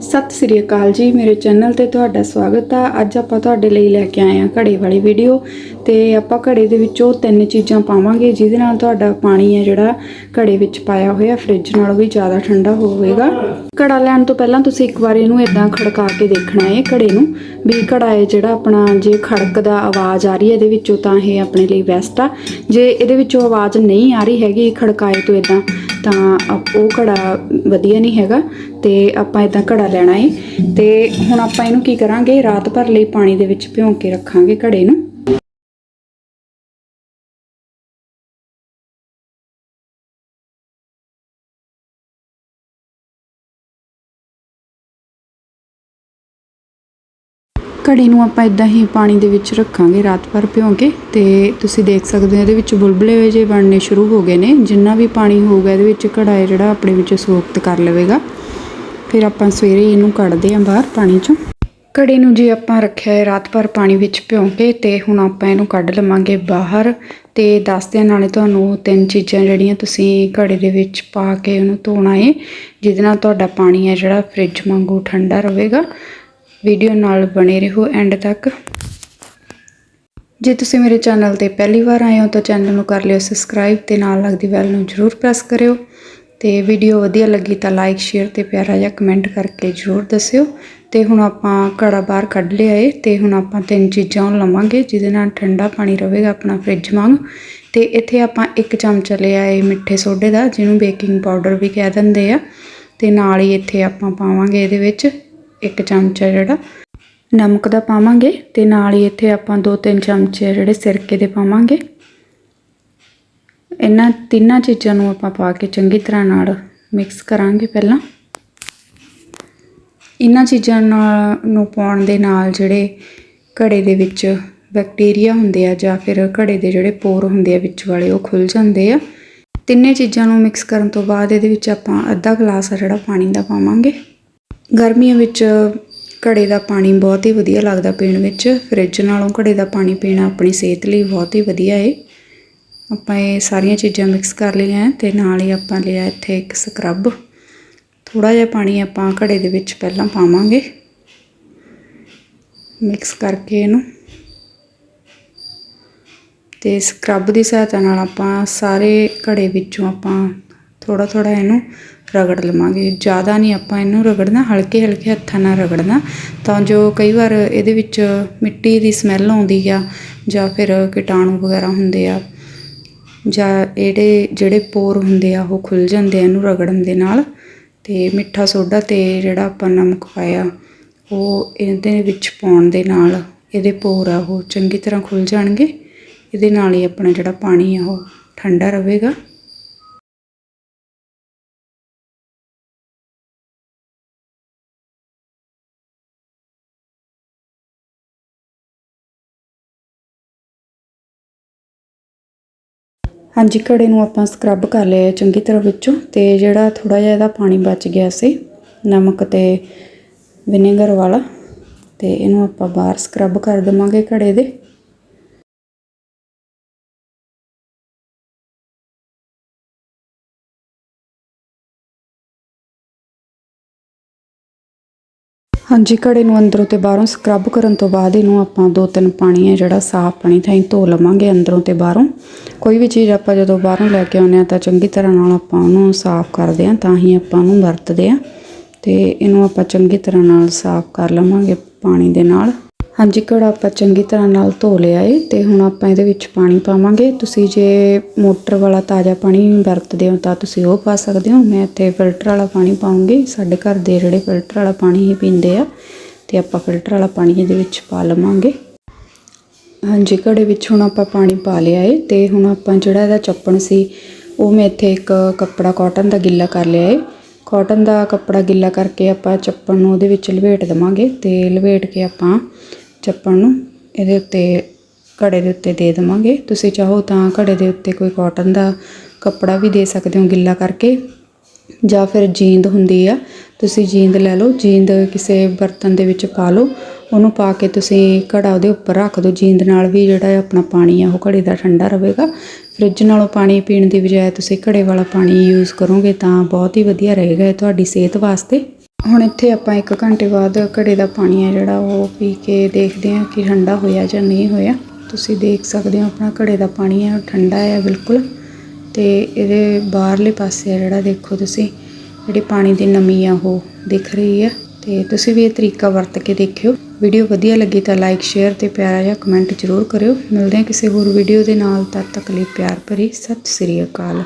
ਸਤਿ ਸ੍ਰੀ ਅਕਾਲ ਜੀ, ਮੇਰੇ ਚੈਨਲ ਤੇ ਤੁਹਾਡਾ ਸਵਾਗਤ ਆ। ਅੱਜ ਆਪਾਂ ਤੁਹਾਡੇ ਲਈ ਲੈ ਕੇ ਆਏ ਆ ਘੜੇ ਵਾਲੀ ਵੀਡੀਓ ਤੇ ਆਪਾਂ ਘੜੇ ਦੇ ਵਿੱਚੋਂ ਤਿੰਨ ਚੀਜ਼ਾਂ ਪਾਵਾਂਗੇ, ਜਿਹਦੇ ਨਾਲ ਤੁਹਾਡਾ ਪਾਣੀ ਹੈ ਜਿਹੜਾ ਘੜੇ ਵਿੱਚ ਪਾਇਆ ਹੋਇਆ ਫ੍ਰਿਜ ਨਾਲੋਂ ਵੀ ਜ਼ਿਆਦਾ ਠੰਡਾ ਹੋਵੇਗਾ। ਘੜਾ ਲੈਣ ਤੋਂ ਪਹਿਲਾਂ ਤੁਸੀਂ ਇੱਕ ਵਾਰ ਇਹਨੂੰ ਇਦਾਂ ਖੜਕਾ ਕੇ ਦੇਖਣਾ ਹੈ ਘੜੇ ਨੂੰ, ਵੀ ਘੜਾ ਹੈ ਜਿਹੜਾ ਆਪਣਾ ਜੇ ਖੜਕਦਾ ਆਵਾਜ਼ ਆ ਰਹੀ ਹੈ, ਇਹਦੇ ਵਿੱਚੋਂ ਤਾਂ ਇਹ ਆਪਣੇ ਲਈ ਬੈਸਟ ਆ। ਜੇ ਇਹਦੇ ਵਿੱਚੋਂ ਆਵਾਜ਼ ਨਹੀਂ ਆ ਰਹੀ ਹੈਗੀ, ਖੜਕਾਏ ਤੋਂ ਇਦਾਂ ਤਾਂ ਆਪ- ਉਹ ਘੜਾ ਵਧੀਆ ਨਹੀਂ ਹੈਗਾ ਤੇ ਆਪਾਂ ਇਦਾਂ ਘੜਾ ਲੈਣਾ ਏ। ਤੇ ਹੁਣ ਆਪਾਂ ਇਹਨੂੰ ਕੀ ਕਰਾਂਗੇ? ਰਾਤ ਭਰ ਲਈ ਪਾਣੀ ਦੇ ਵਿੱਚ ਭਿਉਂ ਕੇ ਰੱਖਾਂਗੇ ਘੜੇ ਨੂੰ। ਘੜੇ ਨੂੰ ਆਪਾਂ ਇਦਾਂ ਹੀ ਪਾਣੀ ਦੇ ਵਿੱਚ ਰੱਖਾਂਗੇ, ਰਾਤ ਭਰ ਭਿਉਂ ਕੇ ਤੇ ਤੁਸੀਂ ਦੇਖ ਸਕਦੇ ਹੋ ਇਹਦੇ ਵਿੱਚ ਬੁਲਬੁਲੇ ਜੇ ਬਣਨੇ ਸ਼ੁਰੂ ਹੋ ਗਏ ਨੇ। ਜਿੰਨਾ ਵੀ ਪਾਣੀ ਹੋਊਗਾ ਇਹਦੇ ਵਿੱਚ ਘੜਾ ਹੈ ਜਿਹੜਾ ਆਪਣੇ ਵਿੱਚ ਸੋਖਤ ਕਰ ਲਵੇਗਾ। ਫਿਰ ਆਪਾਂ ਸਵੇਰੇ ਇਹਨੂੰ ਕੱਢਦੇ ਆਂ ਬਾਹਰ ਪਾਣੀ ਚੋਂ। ਘੜੇ ਨੂੰ ਜੇ ਆਪਾਂ ਰੱਖਿਆ ਹੈ ਰਾਤ ਭਰ ਪਾਣੀ ਵਿੱਚ ਭਿਉਂ ਕੇ ਤੇ ਹੁਣ ਆਪਾਂ ਇਹਨੂੰ ਕੱਢ ਲਵਾਂਗੇ ਬਾਹਰ। ਤੇ ਦੱਸਦਿਆਂ ਨਾਲੇ ਤੁਹਾਨੂੰ ਤਿੰਨ ਚੀਜ਼ਾਂ ਜਿਹੜੀਆਂ ਤੁਸੀਂ ਘੜੇ ਦੇ ਵਿੱਚ ਪਾ ਕੇ ਉਹਨੂੰ ਧੋਣਾ ਹੈ ਜਿਹਦੇ ਨਾਲ ਤੁਹਾਡਾ ਪਾਣੀ ਹੈ ਜਿਹੜਾ ਫ੍ਰਿਜ ਵਾਂਗੂ ਠੰਡਾ ਰਹੇਗਾ। ਵੀਡੀਓ ਨਾਲ ਬਣੇ ਰਹੋ ਐਂਡ ਤੱਕ। ਜੇ ਤੁਸੀਂ ਮੇਰੇ ਚੈਨਲ ਤੇ ਪਹਿਲੀ ਵਾਰ ਆਏ ਹੋ ਤਾਂ ਚੈਨਲ ਨੂੰ ਕਰ ਲਿਓ ਸਬਸਕ੍ਰਾਈਬ ਤੇ ਨਾਲ ਲੱਗਦੀ ਬੈਲ ਨੂੰ ਜ਼ਰੂਰ ਪ੍ਰੈਸ ਕਰਿਓ। ਤੇ ਵੀਡੀਓ ਵਧੀਆ ਲੱਗੀ ਤਾਂ ਲਾਈਕ, ਸ਼ੇਅਰ ਤੇ ਪਿਆਰਾ ਜਿਹਾ ਕਮੈਂਟ ਕਰਕੇ ਜ਼ਰੂਰ ਦੱਸਿਓ। ਤੇ ਹੁਣ ਆਪਾਂ ਘੜਾ ਬਾਹਰ ਕੱਢ ਲਿਆ ਏ ਤੇ ਹੁਣ ਆਪਾਂ ਤਿੰਨ ਚੀਜ਼ਾਂ ਲਵਾਂਗੇ ਜਿਹਦੇ ਨਾਲ ਠੰਡਾ ਪਾਣੀ ਰਹੇਗਾ ਆਪਣਾ ਫ੍ਰਿਜ ਵਾਂਗ। ਤੇ ਇੱਥੇ ਆਪਾਂ ਇੱਕ ਚਮਚ ਲਿਆ ਏ ਮਿੱਠੇ ਸੋਡੇ ਦਾ ਜਿਹਨੂੰ ਬੇਕਿੰਗ ਪਾਊਡਰ ਵੀ ਕਹਿ ਦਿੰਦੇ ਆ। ਤੇ ਨਾਲ ਹੀ ਇੱਥੇ ਆਪਾਂ ਪਾਵਾਂਗੇ ਇਹਦੇ ਵਿੱਚ ਇੱਕ ਚਮਚਾ ਜਿਹੜਾ ਨਮਕ ਦਾ ਪਾਵਾਂਗੇ ਤੇ ਨਾਲ ਹੀ ਇੱਥੇ ਆਪਾਂ ਦੋ ਤਿੰਨ ਚਮਚੇ ਜਿਹੜੇ ਸਿਰਕੇ ਦੇ ਪਾਵਾਂਗੇ। ਇਹਨਾਂ ਤਿੰਨਾਂ ਚੀਜ਼ਾਂ ਨੂੰ ਆਪਾਂ ਪਾ ਕੇ ਚੰਗੀ ਤਰ੍ਹਾਂ ਨਾਲ ਮਿਕਸ ਕਰਾਂਗੇ ਪਹਿਲਾਂ। ਇਹਨਾਂ ਚੀਜ਼ਾਂ ਨਾਲ ਨੂੰ ਪਾਉਣ ਦੇ ਨਾਲ ਜਿਹੜੇ ਘੜੇ ਦੇ ਵਿੱਚ ਬੈਕਟੀਰੀਆ ਹੁੰਦੇ ਆ ਜਾਂ ਫਿਰ ਘੜੇ ਦੇ ਜਿਹੜੇ ਪੋਰ ਹੁੰਦੇ ਆ ਵਿੱਚ ਵਾਲੇ, ਉਹ ਖੁੱਲ ਜਾਂਦੇ ਆ। ਤਿੰਨੇ ਚੀਜ਼ਾਂ ਨੂੰ ਮਿਕਸ ਕਰਨ ਤੋਂ ਬਾਅਦ ਇਹਦੇ ਵਿੱਚ ਆਪਾਂ ਅੱਧਾ ਗਲਾਸ ਆ ਜਿਹੜਾ ਪਾਣੀ ਦਾ ਪਾਵਾਂਗੇ। ਗਰਮੀਆਂ ਵਿੱਚ ਘੜੇ ਦਾ ਪਾਣੀ ਬਹੁਤ ਹੀ ਵਧੀਆ ਲੱਗਦਾ ਪੀਣ ਵਿੱਚ। ਫਰਿੱਜ ਨਾਲੋਂ ਘੜੇ ਦਾ ਪਾਣੀ ਪੀਣਾ ਆਪਣੀ ਸਿਹਤ ਲਈ ਬਹੁਤ ਹੀ ਵਧੀਆ ਏ। ਆਪਾਂ ਇਹ ਸਾਰੀਆਂ ਚੀਜ਼ਾਂ ਮਿਕਸ ਕਰ ਲਈਆਂ ਹੈ ਤੇ ਨਾਲ ਹੀ ਆਪਾਂ ਲਿਆ ਇੱਥੇ ਇੱਕ ਸਕਰਬ। ਥੋੜਾ ਜਿਹਾ ਪਾਣੀ ਆਪਾਂ ਘੜੇ ਦੇ ਵਿੱਚ ਪਹਿਲਾਂ ਪਾਵਾਂਗੇ। ਮਿਕਸ ਕਰਕੇ ਇਹਨੂੰ। ਤੇ ਸਕਰਬ ਦੀ ਸਹਾਇਤਾ ਨਾਲ ਆਪਾਂ ਸਾਰੇ ਘੜੇ ਵਿੱਚੋਂ ਆਪਾਂ ਥੋੜਾ ਥੋੜਾ ਇਹਨੂੰ ਰਗੜ ਲਵਾਂਗੇ। ਜ਼ਿਆਦਾ ਨਹੀਂ ਆਪਾਂ ਇਹਨੂੰ ਰਗੜਨਾ, ਹਲਕੇ ਹਲਕੇ ਹੱਥਾਂ ਨਾਲ ਰਗੜਨਾ। ਤਾਂ ਜੋ ਕਈ ਵਾਰ ਇਹਦੇ ਵਿੱਚ ਮਿੱਟੀ ਦੀ ਸਮੈਲ ਆਉਂਦੀ ਆ, ਜਾਂ ਫਿਰ ਕੀਟਾਣੂ ਵਗੈਰਾ ਹੁੰਦੇ ਆ, ਜਾਂ ਇਹਦੇ ਜਿਹੜੇ ਪੋਰ ਹੁੰਦੇ ਆ, ਉਹ ਖੁੱਲ ਜਾਂਦੇ ਆ ਇਹਨੂੰ ਰਗੜਨ ਦੇ ਨਾਲ। ਤੇ ਮਿੱਠਾ ਸੋਡਾ ਤੇ ਜਿਹੜਾ ਆਪਾਂ ਨਮਕ ਪਾਇਆ, ਉਹ ਇਹਦੇ ਵਿੱਚ ਪਾਉਣ ਦੇ ਨਾਲ ਇਹਦੇ ਪੋਰ ਆ, ਉਹ ਚੰਗੀ ਤਰ੍ਹਾਂ ਖੁੱਲ ਜਾਣਗੇ। ਇਹਦੇ ਨਾਲ ਹੀ ਆਪਣਾ ਜਿਹੜਾ ਪਾਣੀ ਆ, ਉਹ ਠੰਡਾ ਰਹੇਗਾ। ਹਾਂਜੀ, ਘੜੇ ਨੂੰ ਆਪਾਂ ਸਕਰਬ ਕਰ ਲਿਆ ਚੰਗੀ ਤਰ੍ਹਾਂ ਵਿੱਚੋਂ ਤੇ ਜਿਹੜਾ ਥੋੜਾ ਜਿਹਾ ਇਹਦਾ ਪਾਣੀ ਬਚ ਗਿਆ ਸੀ, ਨਮਕ ਤੇ ਵਿਨੇਗਰ ਵਾਲਾ ਤੇ ਇਹਨੂੰ ਆਪਾਂ ਬਾਹਰ ਸਕਰਬ ਕਰ ਦੇਵਾਂਗੇ ਘੜੇ ਦੇ। ਹਾਂਜੀ, ਘੜੇ ਨੂੰ ਅੰਦਰੋਂ ਤੇ ਬਾਹਰੋਂ ਸਕਰਬ ਕਰਨ ਤੋਂ ਬਾਅਦ ਇਹਨੂੰ ਆਪਾਂ ਦੋ ਤਿੰਨ ਪਾਣੀ ਹੈ ਜਿਹੜਾ ਸਾਫ਼ ਪਾਣੀ ਥਾਈ ਧੋ ਲਵਾਂਗੇ ਅੰਦਰੋਂ ਤੇ ਬਾਹਰੋਂ। ਕੋਈ ਵੀ ਚੀਜ਼ ਆਪਾਂ ਜਦੋਂ ਬਾਹਰੋਂ ਲੈ ਕੇ ਆਉਂਦੇ ਆ ਤਾਂ ਚੰਗੀ ਤਰ੍ਹਾਂ ਨਾਲ ਆਪਾਂ ਉਹਨੂੰ ਸਾਫ਼ ਕਰਦੇ ਆ ਤਾਂ ਹੀ ਆਪਾਂ ਉਹਨੂੰ ਵਰਤਦੇ ਆ ਤੇ ਇਹਨੂੰ ਆਪਾਂ ਚੰਗੀ ਤਰ੍ਹਾਂ ਨਾਲ ਸਾਫ਼ ਕਰ ਲਵਾਂਗੇ ਪਾਣੀ ਦੇ ਨਾਲ। ਹਾਂਜੀ, ਘੜਾ ਆਪਾਂ ਚੰਗੀ ਤਰ੍ਹਾਂ ਨਾਲ ਧੋ ਲਿਆ ਏ ਤੇ ਹੁਣ ਆਪਾਂ ਇਹਦੇ ਵਿੱਚ ਪਾਣੀ ਪਾਵਾਂਗੇ। ਤੁਸੀਂ ਜੇ ਮੋਟਰ ਵਾਲਾ ਤਾਜ਼ਾ ਪਾਣੀ ਵਰਤਦੇ ਹੋ ਤਾਂ ਤੁਸੀਂ ਉਹ ਪਾ ਸਕਦੇ ਹੋ। ਮੈਂ ਇੱਥੇ ਫਿਲਟਰ ਵਾਲਾ ਪਾਣੀ ਪਾਉਂਗੀ। ਸਾਡੇ ਘਰ ਦੇ ਜਿਹੜੇ ਫਿਲਟਰ ਵਾਲਾ ਪਾਣੀ ਹੀ ਪੀਂਦੇ ਆ ਤੇ ਆਪਾਂ ਫਿਲਟਰ ਵਾਲਾ ਪਾਣੀ ਇਹਦੇ ਵਿੱਚ ਪਾ ਲਵਾਂਗੇ। ਹਾਂਜੀ, ਘੜੇ ਵਿੱਚ ਹੁਣ ਆਪਾਂ ਪਾਣੀ ਪਾ ਲਿਆ ਏ ਤੇ ਹੁਣ ਆਪਾਂ ਜਿਹੜਾ ਇਹਦਾ ਚੱਪਣ ਸੀ, ਉਹ ਮੈਂ ਇੱਥੇ ਇੱਕ ਕੱਪੜਾ ਕਾਟਨ ਦਾ ਗਿੱਲਾ ਕਰ ਲਿਆ ਏ। ਕਾਟਨ ਦਾ ਕੱਪੜਾ ਗਿੱਲਾ ਕਰਕੇ ਆਪਾਂ ਚੱਪਣ ਨੂੰ ਉਹਦੇ ਵਿੱਚ ਲਪੇਟ ਦੇਵਾਂਗੇ ਤੇ ਲਪੇਟ ਕੇ ਆਪਾਂ ਚੱਪਣ ਨੂੰ, ਇਹਦੇ ਉੱਤੇ ਘੜੇ ਦੇ ਉੱਤੇ ਦੇ ਦੇਵਾਂਗੇ। ਤੁਸੀਂ ਚਾਹੋ ਤਾਂ ਘੜੇ ਦੇ ਉੱਤੇ ਕੋਈ ਕਾਟਨ ਦਾ ਕੱਪੜਾ ਵੀ ਦੇ ਸਕਦੇ ਹੋ ਗਿੱਲਾ ਕਰਕੇ। ਜਾਂ ਫਿਰ ਜੀਂਦ ਹੁੰਦੀ ਆ, ਤੁਸੀਂ ਜੀਂਦ ਲੈ ਲਓ, ਜੀਂਦ ਕਿਸੇ ਬਰਤਨ ਦੇ ਵਿੱਚ ਪਾ ਲਓ। ਉਹਨੂੰ ਪਾ ਕੇ ਤੁਸੀਂ ਘੜਾ ਉਹਦੇ ਉੱਪਰ ਰੱਖ ਦਿਓ। ਜੀਂਦ ਨਾਲ ਵੀ ਜਿਹੜਾ ਆਪਣਾ ਪਾਣੀ ਆ, ਉਹ ਘੜੇ ਦਾ ਠੰਡਾ ਰਹੇਗਾ। ਫ੍ਰਿਜ ਨਾਲੋਂ ਪਾਣੀ ਪੀਣ ਦੀ ਬਜਾਏ ਤੁਸੀਂ ਘੜੇ ਵਾਲਾ ਪਾਣੀ ਯੂਜ਼ ਕਰੋਗੇ ਤਾਂ ਬਹੁਤ ਹੀ ਵਧੀਆ ਰਹੇਗਾ ਤੁਹਾਡੀ ਸਿਹਤ ਵਾਸਤੇ। ਹੁਣ ਇੱਥੇ ਆਪਾਂ 1 ਘੰਟੇ ਬਾਅਦ ਘੜੇ ਦਾ ਪਾਣੀ ਹੈ ਜਿਹੜਾ ਉਹ ਪੀ ਕੇ ਦੇਖਦੇ ਹਾਂ ਕਿ ਠੰਡਾ ਹੋਇਆ ਜਾਂ ਨਹੀਂ ਹੋਇਆ। ਤੁਸੀਂ ਦੇਖ ਸਕਦੇ ਹੋ ਆਪਣਾ ਘੜੇ ਦਾ ਪਾਣੀ ਹੈ, ਉਹ ਠੰਡਾ ਹੈ ਬਿਲਕੁਲ। ਤੇ ਇਹਦੇ ਬਾਹਰਲੇ ਪਾਸੇ ਆ ਜਿਹੜਾ ਦੇਖੋ ਤੁਸੀਂ, ਜਿਹੜੀ ਪਾਣੀ ਦੀ ਨਮੀ ਆ ਉਹ ਦਿਖ ਰਹੀ ਹੈ। ਤੇ ਤੁਸੀਂ ਵੀ ਇਹ ਤਰੀਕਾ ਵਰਤ ਕੇ ਦੇਖਿਓ। ਵੀਡੀਓ ਵਧੀਆ ਲੱਗੀ ਤਾਂ ਲਾਈਕ ਸ਼ੇਅਰ ਤੇ ਪਿਆਰਾ ਜਿਹਾ ਕਮੈਂਟ ਜ਼ਰੂਰ ਕਰਿਓ। ਮਿਲਦੇ ਹਾਂ ਕਿਸੇ ਹੋਰ ਵੀਡੀਓ ਦੇ ਨਾਲ, ਤਦ ਤੱਕ ਲਈ ਪਿਆਰ ਭਰੀ। ਸਤਿ ਸ੍ਰੀ ਅਕਾਲ।